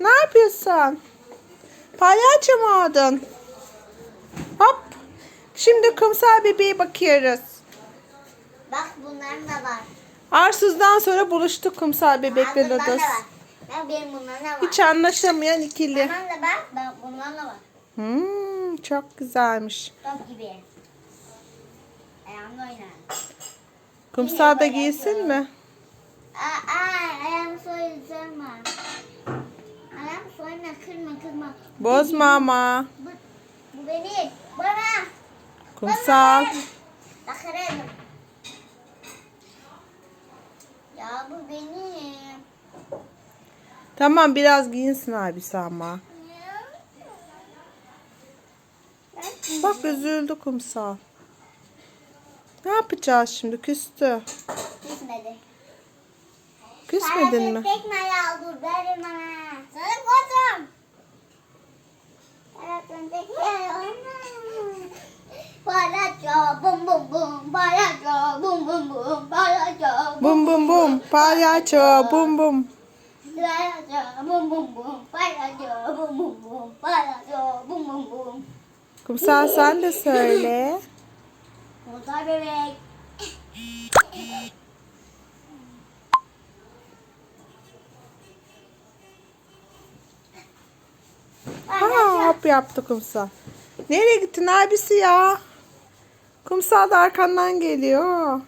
Ne yapıyorsun? Palyaço mu oldun? Hop. Şimdi kumsal bebeğe bakıyoruz. Bak bunların da var. Arsuz'dan sonra buluştuk kumsal bebekle Lodos. Bak benim bundan da var. Hiç anlaşamayan ikili. Bundan da bak. Bak bundan da var. Hmm, çok güzelmiş. Top gibi. Ayağımda oynar. Kumsal da giysin mi? Kırma kırma. Bozma ama. Bu, bu benim. Bana. Kumsal. Bakarım. Ya bu benim. Tamam biraz giyinsin abisi ama. Bak üzüldü kumsal. Ne yapacağız şimdi? Küstü. Gitmedi. Küsmedin mi? Tekme ya dur verin bana. Palyaço bum bum bum palyaço bum bum bum palyaço Bum bum bum. Palyaço bum bum. palyaço bum bum bum palyaço bum bum bum palyaço bum bum bum Kumsal sen de söyle. Muzar bebek Ha, hop yaptı kumsal. Nereye gittin abisi ya? Kumsal da arkandan geliyor.